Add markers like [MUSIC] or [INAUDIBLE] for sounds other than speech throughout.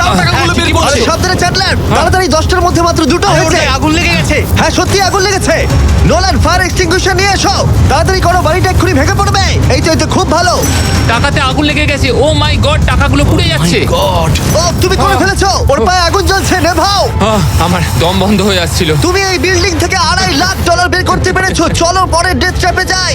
তাও টাকাগুলো বের করছে। সাবধানে চ্যাটলার তাড়াতাড়ি দশটার মধ্যে মাত্র দুটো হয়েছে। আগুন লেগে গেছে। হ্যাঁ সত্যি আগুন লেগেছে। নোলান ফায়ার এক্সটিংগুইশার নিয়ে এসো। তাড়াতাড়ি করো বাড়িটা এক্ষুনি ভেঙে পড়বে। এই তো খুব ভালো। টাকাতে আগুন লেগে গেছে। ও মাই গড টাকাগুলো পুড়ে যাচ্ছে। গড ও তুমি করে। ফেলেছো। ওর পায়ে আগুন জ্বলছে নেভাও। আমার দম বন্ধ হয়ে আসছিল তুমি এই বিল্ডিং থেকে আড়াই লাখ ডলার বের করতে পেরেছ। চলো পরের ডেথ ট্র্যাপে যাই।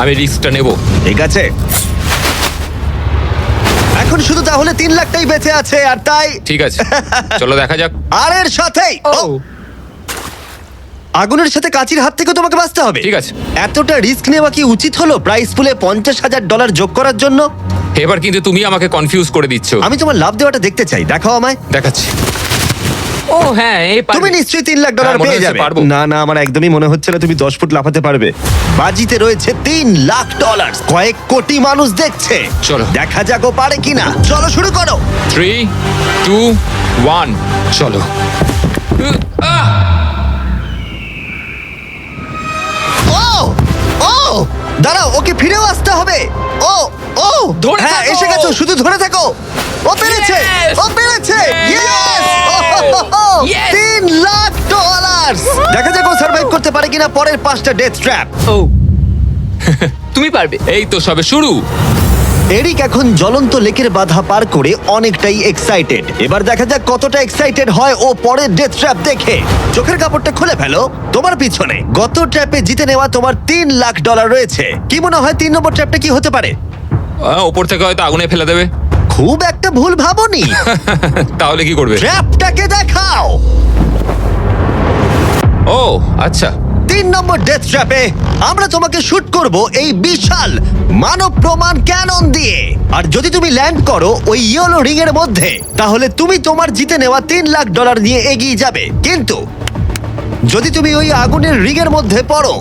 আমি রিস্কটা নেব। ঠিক আছে। এখন শুধু তাহলে তিন লাখটাই বেঁচে আছে আর তাই ঠিক আছে। চলো দেখা যাক। আর এর সাথেই ও, আগুনের সাথে কাচির হাত থেকে তোমাকে বাঁচতে হবে। ঠিক আছে। এতটা রিস্ক নেওয়া কি উচিত হলো প্রাইস পুলে পঞ্চাশ হাজার ডলার যোগ করার জন্য? এবার কিন্তু তুমি আমাকে কনফিউজ করে দিচ্ছ। আমি তোমার লাভ দেওয়াটা দেখতে চাই। দেখাও আমায়। দেখাচ্ছি। ও হ্যাঁ এই পারবে। তুমি নিশ্চয়ই তিন লাখ ডলার হ্যাঁ, মনে পেয়ে হচ্ছে যাবে পারব। না না আমার একদমই মনে হচ্ছে না তুমি দশ ফুট লাফাতে পারবে বাজিতে রয়েছে তিন লাখ ডলার কয়েক কোটি মানুষ দেখছে চলো। দেখা যাক ও পারে কিনা চলো শুরু করো থ্রি টু ওয়ান চলো আহ! ও ও দাঁড়াও ওকে ফিরেও আসতে হবে ও ও ধরে হ্যাঁ থাকো। এসে গেছো শুধু ধরে থাকো ও পেরেছে Yes! ও পেরেছে ইয়েস Yes! তিন লাখ ডলার দেখা যাক ও সার্ভাইভ করতে পারে কিনা পরের পাঁচটা ডেথ ট্র্যাপ ও। [LAUGHS] তুমি পারবে। এই তো সবে শুরু। এরিক এখন জ্বলন্ত লেকের বাধা পার করে অনেকটাই এক্সাইটেড এবার দেখা যাক কতটা এক্সাইটেড হয় ও পরের ডেথ ট্র্যাপ দেখে। চোখের কাপড়টা খুলে ফেলো তোমার পিছনে। গত ট্র্যাপে জিতে নেওয়া তোমার তিন লাখ ডলার রয়েছে। কি মনে হয় তিন নম্বর ট্র্যাপটা কি হতে পারে? আহ, ওপর থেকে হয়তো আগুনে ফেলে দেবে। খুব একটা ভুল ভাবনি। [LAUGHS] তাহলে কি করবে? ট্র্যাপটাকে দেখাও। ও আচ্ছা। তিন নম্বর ডেথ ট্র্যাপে আমরা তোমাকে শুট করব এই বিশাল মানব প্রমাণ ক্যানন দিয়ে। আর যদি তুমি ল্যান্ড করো ওই ইয়েলো রিং এর মধ্যে তাহলে তুমি তোমার জিতে নেওয়া তিন লাখ ডলার নিয়ে এগিয়ে যাবে। কিন্তু যদি তুমি ওই আগুনের রিং এর মধ্যে পড়ো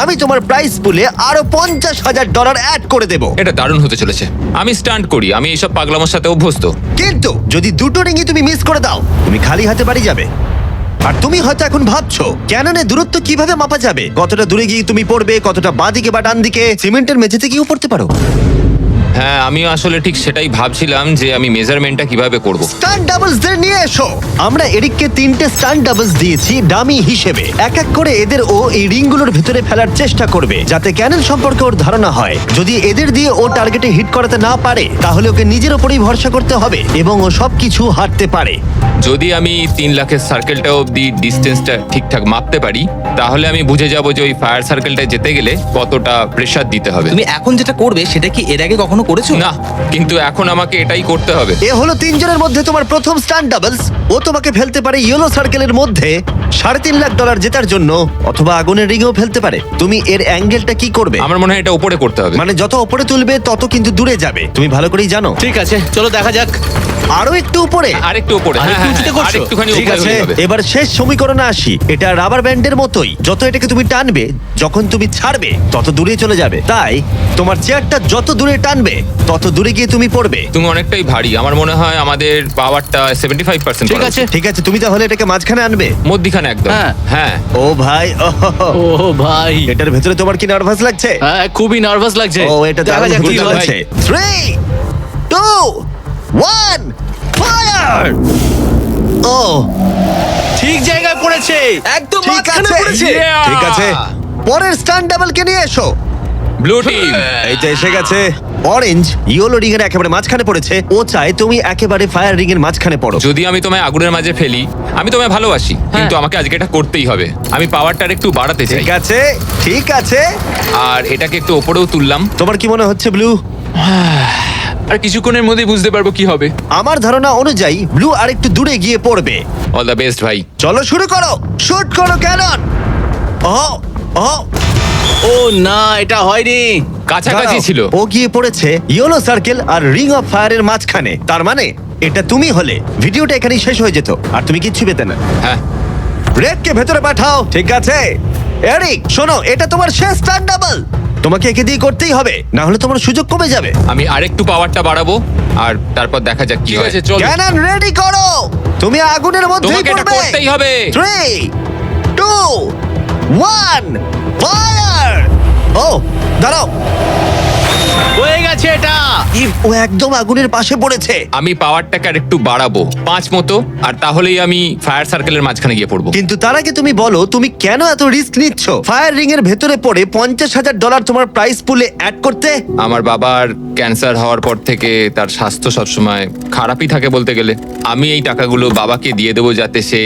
আমি তোমার প্রাইস পুলে আরও পঞ্চাশ হাজার ডলার অ্যাড করে দেবো। এটা দারুণ হতে চলেছে। আমি স্টান্ট করি আমি এইসব পাগলামোর সাথে অভ্যস্ত। কিন্তু যদি দুটো রিংই তুমি মিস করে দাও তুমি খালি হাতে বাড়ি যাবে। আর তুমি হয়তো এখন ভাবছ ক্যাননে দূরত্ব কীভাবে মাপা যাবে? কতটা দূরে গিয়ে তুমি পড়বে কতটা বাঁদিকে বা ডান দিকে সিমেন্টের মেঝেতে গিয়েও পড়তে পারো। হ্যাঁ আমি আসলে ঠিক সেটাই ভাবছিলাম যে আমি মেজারমেন্টটা কীভাবে করব। স্টান ডাবলস দের নিয়ে এসো। আমরা এরিককে তিনটে স্টান ডাবলস দিয়েছি ডামি হিসেবে। এক এক করে এদের ও এই রিংগুলোর ভিতরে ফেলার চেষ্টা করবে যাতে ক্যানন সম্পর্কে ওর ধারণা হয়। যদি এদের দিয়ে ও টার্গেটে হিট করাতে না পারে তাহলে ওকে নিজের ওপরেই ভরসা করতে হবে এবং ও সবকিছু হারতে পারে। যদি আমি তিন লাখের সার্কেলটা অবধি ডিস্টেন্সটা ঠিকঠাক মাপতে পারি তাহলে আমি বুঝে যাব যে ওই ফায়ার সার্কেলটা যেতে গেলে কতটা প্রেসার দিতে হবে। তুমি এখন যেটা করবে সেটা কি এর আগে কখনো করেছ? না কিন্তু এখন আমাকে এটাই করতে হবে। এ হলো তিনজনের মধ্যে তোমার প্রথম স্টান্ট ডাবলস। ও তোমাকে ফেলতে পারে ইয়েলো সার্কেলের মধ্যে। সাড়ে তিন লাখ ডলার জেতার জন্য অথবা আগুনের রিংও ফেলতে পারে। তুমি এর অ্যাঙ্গেলটা কি করবে? আমার মনে হয় এটা উপরে করতে হবে। মানে যত উপরে তুলবে তত কিন্তু দূরে যাবে। তুমি ভালো করেই জানো। ঠিক আছে চলো দেখা যাক। আরও একটু উপরে। আরেকটু উপরে। হ্যাঁ, উঁচুতে করছ? আরেকটুখানি ঠিক উপরে আছে। এবার শেষ সমীকরণে আসি। এটা রাবার ব্যান্ডের মতোই। যত এটাকে তুমি টানবে যখন তুমি ছাড়বে তত দূরে চলে যাবে। তাই তোমার চেয়ারটা যত দূরে টানবে তত দূরে গিয়ে তুমি পড়বে। তুমি অনেকটাই ভারী। আমার মনে হয় আমাদের পাওয়ারটা সেভেন্টি ফাইভ পার্সেন্ট ঠিক আছে। ঠিক আছে তুমি তাহলে এটাকে মাঝখানে আনবে? মধ্যিখানে একদম। হ্যাঁ। হ্যাঁ। ও ভাই ও ও ভাই। এটার ভেতরে তোমার কি নার্ভাস লাগছে? হ্যাঁ খুবই নার্ভাস লাগছে। ও এটা দেখা দারুণ যাক কি ঘুরতে হয়। থ্রি টু ওয়ান ফায়ার ও ঠিক জায়গায় পড়েছে একদম ঠিক মাঝখানে আছে। পড়েছে। Yeah! ঠিক আছে। পরের স্টান ডাবলকে নিয়ে এসো। ব্লু টিম এই তো এসে গেছে। অরেঞ্জ ইয়েলো রিং এর একেবারে মাঝখানে পড়েছে। ও চায় তুমি একেবারে ফায়ার রিং এর মাঝখানে পড়ো। যদি আমি তোমায় আগুনের মাঝে ফেলি আমি তোমায় ভালোবাসি হ্যাঁ। কিন্তু আমাকে আজকে এটা করতেই হবে। আমি পাওয়ারটা একটু বাড়াতে চাই। ঠিক আছে ঠিক আছে। আর এটাকে একটু ওপরেও তুললাম। তোমার কি মনে হচ্ছে ব্লু [SIGHS] আর কিছুক্ষণের মধ্যেই বুঝতে পারব কি হবে। আমার ধারণা অনুযায়ী ব্লু আরেকটু দূরে গিয়ে পড়বে। অল দ্য বেস্ট ভাই। চলো শুরু করো। শুট করো ক্যানন ও ও ও না এটা হয়নি। কাছাকাছি দাঁড়াও। ছিল। ও গিয়ে পড়েছে ইয়েলো সার্কেল আর রিং অফ ফায়ারের মাঝখানে। তার মানে এটা তুমি হলে। ভিডিওটা এখানেই শেষ হয়ে যেত আর তুমি কিচ্ছু পেতে না। হ্যাঁ। রেডকে ভেতরে পাঠাও ঠিক আছে? এরিক শোনো এটা তোমার শেষ স্টার ডাবল তোমাকে একে দিয়ে করতেই হবে না হলে তোমার সুযোগ কমে যাবে। আমি আরেকটু পাওয়ারটা বাড়াবো আর তারপর দেখা যাক কি হয়েছে হয়। আছে চল। ক্যানন রেডি করো! তুমি আগুনের মধ্যেই তোমাকে এটা পড়বে। করতেই হবে। থ্রি টু ওয়ান ফায়ার ও দাঁড়াও। হয়ে গেছে এটা। ও একদম আগুনের পাশে পড়েছে। আমি পাওয়ারটাকে আর একটু বাড়াবো। পাঁচ মতো আর তাহলেই আমি ফায়ার সার্কেলের মাঝখানে গিয়ে পড়ব। কিন্তু তার আগে তুমি বলো তুমি কেন এত রিস্ক নিচ্ছ? ফায়ার রিং এর ভেতরে পড়ে পঞ্চাশ হাজার ডলার তোমার প্রাইস পুলে অ্যাড করতে? আমার বাবার ক্যান্সার হওয়ার পর থেকে তার স্বাস্থ্য সবসময় খারাপই থাকে বলতে গেলে। আমি এই টাকাগুলো বাবাকে দিয়ে দেবো যাতে সে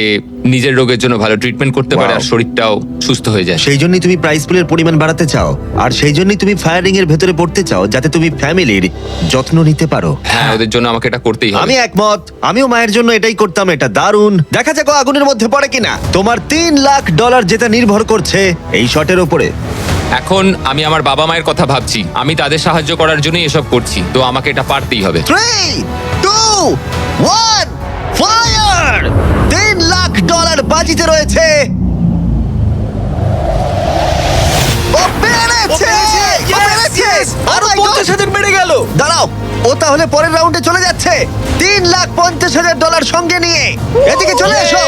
নিজের রোগের জন্য ভালো ট্রিটমেন্ট করতে পারে Wow. আর শরীরটাও সুস্থ হয়ে যায়। সেই জন্যই তুমি প্রাইস পুলের পরিমাণ বাড়াতে চাও। আর সেই জন্যই তুমি ফায়ার এর ভেতরে পড়তে চাও যাতে তুমি ফ্যামিলির যত্ন নিতে পারো। হ্যাঁ ওদের জন্য আমাকে এটা করতেই হবে। আমি একমত। আমিও মায়ের জন্য এটাই করতাম এটা দারুণ। দেখা যাক ও আগুনের মধ্যে পড়ে কিনা। তোমার তিন লাখ ডলার যেটা নির্ভর করছে এই শটের উপরে। এখন আমি আমার বাবা মায়ের কথা ভাবছি। আমি তাদের সাহায্য করার জন্যই এসব করছি। তো আমাকে এটা পারতেই হবে। থ্রি টু ওয়ান ফায়ার তিন লাখ ডলার বাজিতে রয়েছে। ও পেরেছে! ও পেরেছে! আরও Oh my God! পঞ্চাশ হাজার বেড়ে গেল! দাঁড়াও ও তাহলে পরের রাউন্ডে চলে যাচ্ছে। তিন লাখ পঞ্চাশ হাজার ডলার সঙ্গে নিয়ে। এদিকে চলে এসো!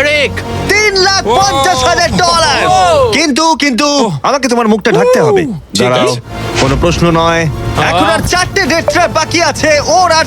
এরিক তিন লাখ পঞ্চাশ হাজার ডলার! কিন্তু কিন্তু আমাকে তোমার মুখটা ঢাকতে হবে। ঠিক দাঁড়াও আছে। কোনো প্রশ্ন নয়। এখন আর চারটে ডেট ট্র্যাপ বাকি আছে। ওর আর